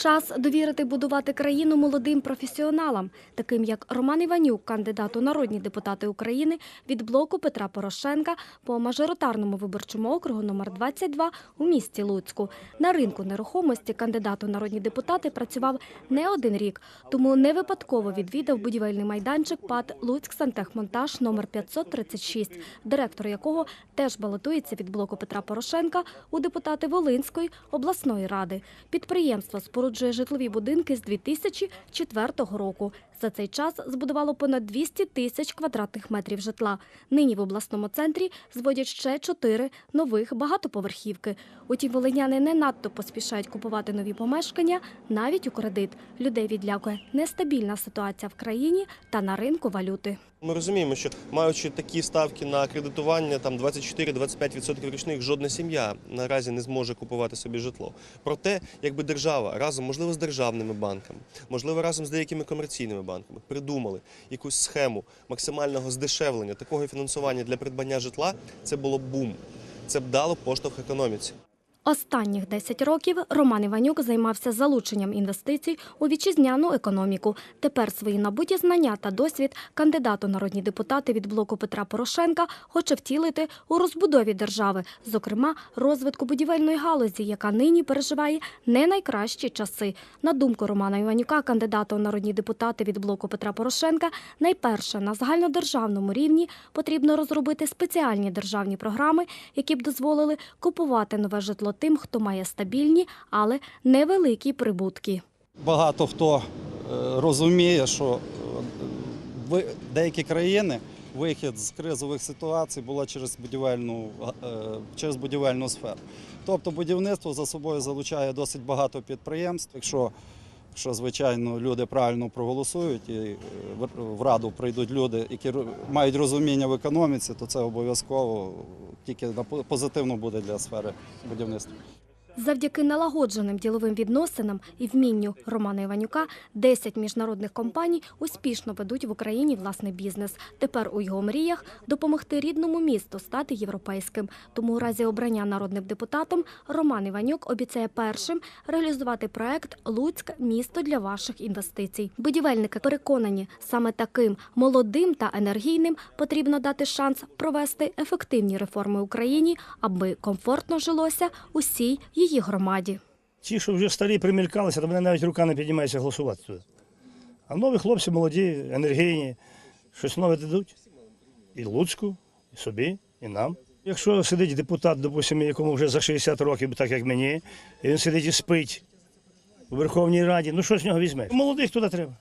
Час довірити будувати країну молодим професіоналам, таким як Роман Іванюк, кандидат у народні депутати України від блоку Петра Порошенка по мажоритарному виборчому округу номер 22 у місті Луцьку. На ринку нерухомості кандидат у народні депутати працював не один рік, тому не випадково відвідав будівельний майданчик ПАД Луцьк Сантехмонтаж номер 536, директор якого теж балотується від блоку Петра Порошенка у депутати Волинської обласної ради. Підприємство споруджує житлові будинки з 2004 року. За цей час збудувало понад 200 тисяч квадратних метрів житла. Нині в обласному центрі зводять ще чотири нових багатоповерхівки. Утім, волиняни не надто поспішають купувати нові помешкання навіть у кредит. Людей відлякує нестабільна ситуація в країні та на ринку валюти. Ми розуміємо, що маючи такі ставки на кредитування, там 24-25% річних, жодна сім'я наразі не зможе купувати собі житло. Проте, якби держава разом, можливо, з державними банками, можливо, разом з деякими комерційними банками, придумали якусь схему максимального здешевлення такого фінансування для придбання житла, це було б бум. Це б дало поштовх економіці. Останніх 10 років Роман Іванюк займався залученням інвестицій у вітчизняну економіку. Тепер свої набуті знання та досвід кандидат у народні депутати від блоку Петра Порошенка хоче втілити у розбудові держави, зокрема розвитку будівельної галузі, яка нині переживає не найкращі часи. На думку Романа Іванюка, кандидата у народні депутати від блоку Петра Порошенка, найперше на загальнодержавному рівні потрібно розробити спеціальні державні програми, які б дозволили купувати нове житло тим, хто має стабільні, але невеликі прибутки. Багато хто е, розуміє, що в деякі країни вихід з кризових ситуацій була через будівельну, е, через будівельну сферу. Тобто будівництво за собою залучає досить багато підприємств. Якщо, якщо звичайно, люди правильно проголосують і е, в- раду прийдуть люди, які мають розуміння в економіці, то це обов'язково тільки позитивно буде для сфери будівництва. Завдяки налагодженим діловим відносинам і вмінню Романа Іванюка 10 міжнародних компаній успішно ведуть в Україні власний бізнес. Тепер у його мріях допомогти рідному місту стати європейським. Тому у разі обрання народним депутатом Роман Іванюк обіцяє першим реалізувати проект Луцьк місто для ваших інвестицій. Будівельники переконані, саме таким молодим та енергійним потрібно дати шанс провести ефективні реформи Україні, аби комфортно жилося усій її громаді. Ті, що вже старі примількалися, то мене навіть рука не піднімається голосувати туди. А нові хлопці молоді, енергійні, щось нове дадуть. І Луцьку, і собі, і нам. Якщо сидить депутат, допустимо, якому вже за 60 років, так як мені, і він сидить і спить у Верховній Раді, ну що з нього візьмеш? Молодих туди треба.